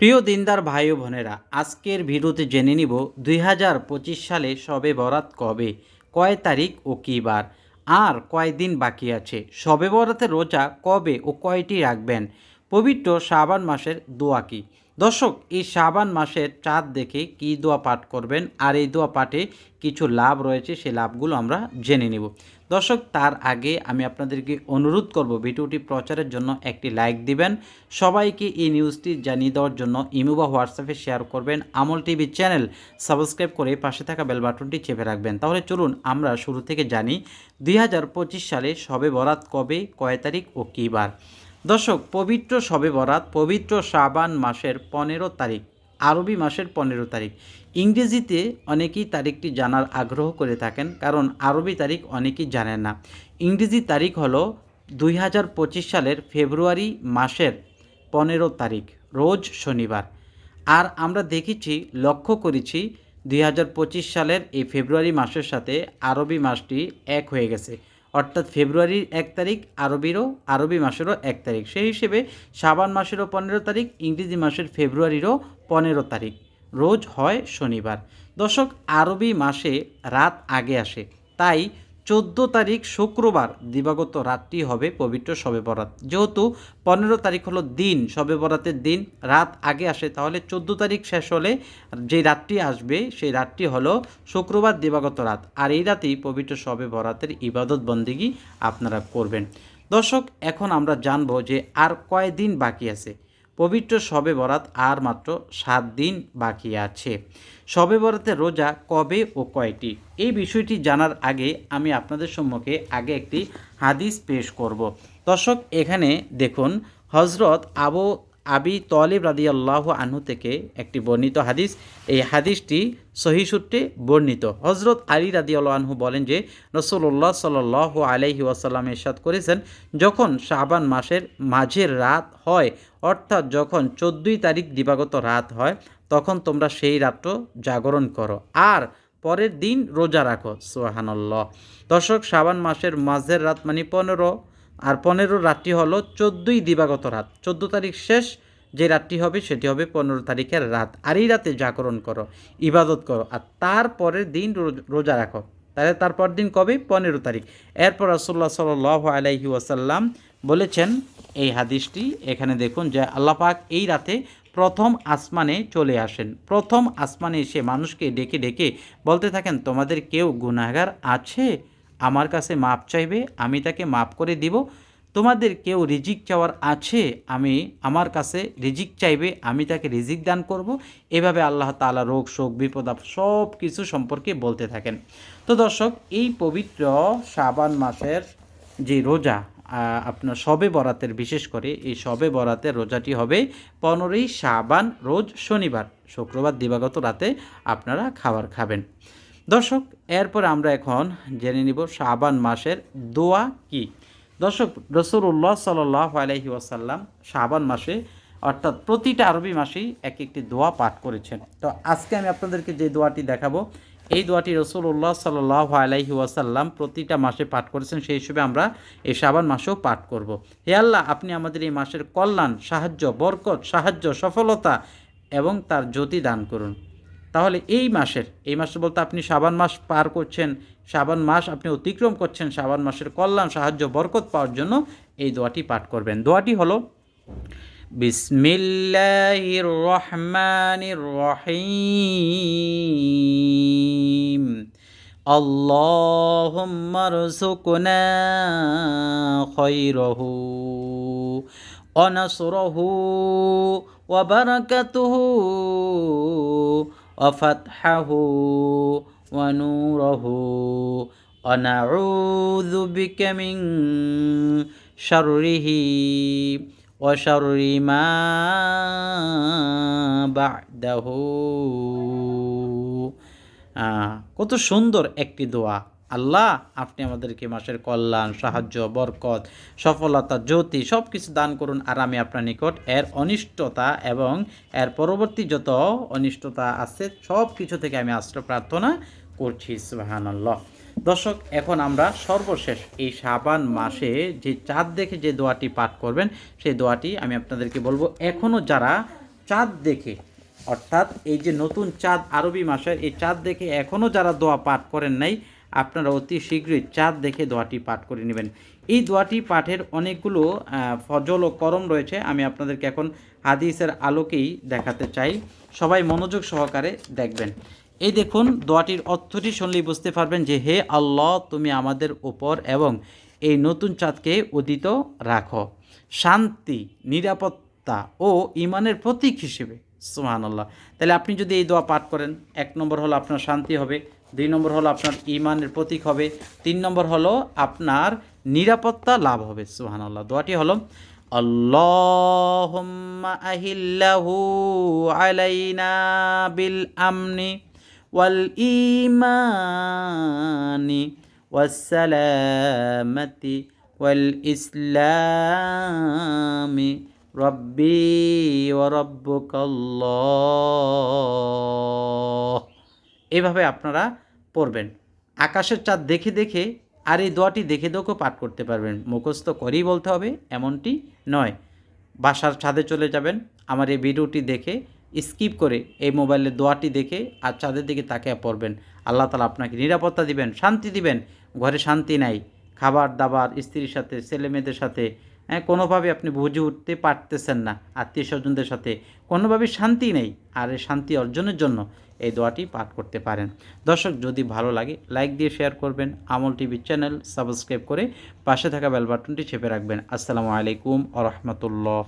প্রিয় দিনদার ভাই বোনেরা, আজকের ভিডিওতে জেনে নিব দুই হাজার পঁচিশ সালে সবে বরাত কবে, কয় তারিখ ও কী বার, আর কয়দিন বাকি আছে। সবে বরাতের রোজা কবে ও কয়টি রাখবেন? পবিত্র শাবান মাসের দোয়া কী? দর্শক, এই শাবান মাসের চাঁদ দেখে কী দোয়া পাঠ করবেন আর এই দোয়া পাঠে কিছু লাভ রয়েছে সেই লাভগুলো আমরা জেনে নিব। দর্শক, তার আগে আমি আপনাদেরকে অনুরোধ করব, ভিডিওটি প্রচারের জন্য একটি লাইক দিবেন। সবাইকে এই নিউজটি জানিয়ে দেওয়ার জন্য ইমো বা হোয়াটসঅ্যাপে শেয়ার করবেন। আমল টিভি চ্যানেল সাবস্ক্রাইব করে পাশে থাকা বেল বাটনটি চেপে রাখবেন। তাহলে চলুন আমরা শুরু থেকে জানি দুই হাজার পঁচিশ সালে সবে বরাত কবে, কয় তারিখ ও কী বার। দর্শক, পবিত্র সবে বরাত, পবিত্র শাবান মাসের পনেরো তারিখ, আরবি মাসের পনেরো তারিখ। ইংরেজিতে অনেকেই তারিখটি জানার আগ্রহ করে থাকেন, কারণ আরবি তারিখ অনেকেই জানেন না। ইংরেজি তারিখ হলো দুই হাজার পঁচিশ সালের ফেব্রুয়ারি মাসের পনেরো তারিখ, রোজ শনিবার। আর আমরা দেখেছি, লক্ষ্য করেছি, দুই হাজার পঁচিশ সালের এই ফেব্রুয়ারি মাসের সাথে আরবি মাসটি এক হয়ে গেছে। অর্থাৎ ফেব্রুয়ারির এক তারিখ, আরবিরও, আরবি মাসেরও এক তারিখ। সেই হিসেবে সাবান মাসেরও পনেরো তারিখ, ইংরেজি মাসের ফেব্রুয়ারিরও পনেরো তারিখ। রোজ হয় শনিবার। দর্শক, আরবি মাসে রাত আগে আসে। তাই চোদ্দ তারিখ শুক্রবার দিবাগত রাতটি হবে পবিত্র শবে বরাত। যেহেতু পনেরো তারিখ হলো দিন, শবে বরাতের দিন রাত আগে আসে, তাহলে চোদ্দ তারিখ শেষ হলে যে রাতটি আসবে, সেই রাতটি হলো শুক্রবার দিবাগত রাত। আর এই রাতেই পবিত্র শবে বরাতের ইবাদত বন্দিগি আপনারা করবেন। দর্শক, এখন আমরা জানব যে আর কয়দিন বাকি আছে। পবিত্র শবে বরাত আর মাত্র সাত দিন বাকি আছে। শবে বরাতের রোজা কবে ও কয়টি? এই বিষয়টি জানার আগে আমি আপনাদের সম্মুখে আগে একটি হাদিস পেশ করব। দর্শক, এখানে দেখুন হজরত আবু আবি তলিব রাদি আল্লাহ আনহু থেকে একটি বর্ণিত হাদিস। এই হাদিসটি সহি সূত্রে বর্ণিত। হজরত আলী রাদি আল্লাহ আনহু বলেন যে রসুল্লাহ সাল আলাইহি ওয়াসাল্লাম এরশাদ করেছেন, যখন শাবান মাসের মাঝের রাত হয়, অর্থাৎ যখন চোদ্দোই তারিখ দিবাগত রাত হয়, তখন তোমরা সেই রাত্র জাগরণ করো। আর পরের দিন রোজা রাখো। সোহানাল্লাহ দর্শক, শাবান মাসের মাঝের রাত মানে পনেরো আর পনেরো রাতটি হলো চোদ্দোই দিবাগত রাত। চোদ্দ তারিখ শেষ, যে রাতটি হবে সেটি হবে পনেরো তারিখের রাত। আর এই রাতে জাগরণ করো, ইবাদত করো, আর তারপরের দিন রোজ- রাখো। তাহলে তারপর দিন কবে? পনেরো তারিখ। এরপর রাসুল্লাহ সাল আলাইহি ওয়াসাল্লাম বলেছেন এই হাদিসটি, এখানে দেখুন যে আল্লাহ পাক এই রাতে প্রথম আসমানে চলে আসেন। প্রথম আসমানে এসে মানুষকে ডেকে ডেকে বলতে থাকেন, তোমাদের কেউ গুনাহগার আছে? আমার কাছে মাপ চাইবে, আমি তাকে মাপ করে দিব। তোমাদের কেউ রিজিক চাওয়ার আছে, আমি আমার কাছে রিজিক চাইবে, আমি তাকে রিজিক দান করব। এভাবে আল্লাহ তাআলা রোগ, শোক, বিপদ সব কিছু সম্পর্কে বলতে থাকেন। তো দর্শক, এই পবিত্র শাবান মাসের যে রোজা আপনার সবে বরাতের, বিশেষ করে এই সবে বরাতের রোজাটি হবে পনেরোই শাবান, রোজ শনিবার, শুক্রবার দিবাগত রাতে আপনারা খাবার খাবেন। দর্শক, এরপর আমরা এখন জেনে নিব শাবান মাসের দোয়া কি। দর্শক রসুল্লাহ সাল্লাহ আলহি ওয়াসাল্লাম শাবান মাসে, অর্থাৎ প্রতিটা আরবি মাসেই এক একটি দোয়া পাঠ করেছেন। তো আজকে আমি আপনাদেরকে যে দোয়াটি দেখাবো, এই দোয়াটি রসুল্লাহ সাল্লাহ আলাইহি ওয়াসাল্লাম প্রতিটা মাসে পাঠ করেছেন, সেই হিসেবে আমরা এই শাবান মাসেও পাঠ করব। হে আল্লাহ, আপনি আমাদের এই মাসের কল্যাণ, সাহায্য, বরকত, সাহায্য, সফলতা এবং তার জ্যোতি দান করুন। তাহলে এই মাসের এই মাসে বলতে আপনি শাবান মাস পার করছেন শাবান মাস আপনি অতিক্রম করছেন শাবান মাসের কল্যাণ সাহায্য বরকত পাওয়ার জন্য এই দোয়াটি পাঠ করবেন দোয়াটি হলো বিসমিল্লাহির রহমানির রহিম اللهم ارزقنا خيره ونصره وبركته وفتحه ونوره ونعوذ بك من شره وشر ما بعده আহ, কত সুন্দর একটি দোয়া আল্লাহ, আপনি আমাদেরকে মাসের কল্যাণ, সাহায্য, বরকত, সফলতা, জ্যোতি সব কিছু দান করুন আর আমি আপনার নিকট এর অনিষ্টতা এবং এর পরবর্তী যত অনিষ্টতা আছে সব কিছু থেকে আমি আশ্রয় প্রার্থনা করছি, সুবাহানাল্লাহ। দর্শক, এখন আমরা সর্বশেষ এই সাবান মাসে যে চাঁদ দেখে যে দোয়াটি পাঠ করবেন, সেই দোয়াটি আমি আপনাদেরকে বলব এখনও যারা চাঁদ দেখে, অর্থাৎ এই যে নতুন চাঁদ আরবি মাসের, এই চাঁদ দেখে এখনও যারা দোয়া পাঠ করেন নাই আপনারা অতি শীঘ্রই চাঁদ দেখে দোয়াটি পাঠ করে নেবেন। এই দোয়াটি পাঠের অনেকগুলো ফজল ও করম রয়েছে। আমি আপনাদেরকে এখন হাদিসের আলোকেই দেখাতে চাই। সবাই মনোযোগ সহকারে দেখবেন। এই দেখুন, দোয়াটির অর্থটি শুনলেই বুঝতে পারবেন যে, হে আল্লাহ, তুমি আমাদের উপর এবং এই নতুন চাঁদকে উদিত রাখো। শান্তি, নিরাপত্তা ও ইমানের প্রতীক হিসেবে। সুহান আল্লাহ তাহলে আপনি যদি এই দোয়া পাঠ করেন, এক নম্বর হলো আপনার শান্তি হবে। দুই নম্বর হলো আপনার ইমানের প্রতীক হবে। তিন নম্বর হলো আপনার নিরাপত্তা লাভ হবে সুহান আল্লাহ দোয়াটি হলো, আল্লাহুম্মা আহিল্লাহু আলাইনা বিল আমনি ওয়াল ইমানি ওয়াসসালামাতি ওয়াল ইসলামি রব্বি ওয়া রাব্বুকাল্লাহ। এভাবে আপনারা পড়বেন। আকাশের চাঁদ দেখে দেখে আর এই দোয়াটি দেখে দেখেও পাঠ করতে পারবেন। মুখস্থ করেই বলতে হবে, এমনটি নয়। বাসার ছাদে চলে যাবেন। আমার এই ভিডিওটি দেখে, স্কিপ করে এই মোবাইলের দোয়াটি দেখে আর চাঁদের দিকে তাকিয়ে পড়বেন। আল্লাহ তালা আপনাকে নিরাপত্তা দিবেন, শান্তি দিবেন। ঘরে শান্তি নাই। খাবার দাবার, স্ত্রীর সাথে, ছেলে মেয়েদের সাথে হ্যাঁ কোনোভাবে আপনি বুঝে উঠতে পারতেছেন না। আত্মীয় স্বজনদের সাথে কোনোভাবে শান্তি নেই আর এই শান্তি অর্জনের জন্য এই দোয়াটি পাঠ করতে পারেন। দর্শক, যদি ভালো লাগে, লাইক দিয়ে শেয়ার করবেন। আমল টিভির চ্যানেল সাবস্ক্রাইব করে পাশে থাকা বেল বাটনটি চেপে রাখবেন। আসসালামু আলাইকুম আ রহমতুল্লাহ।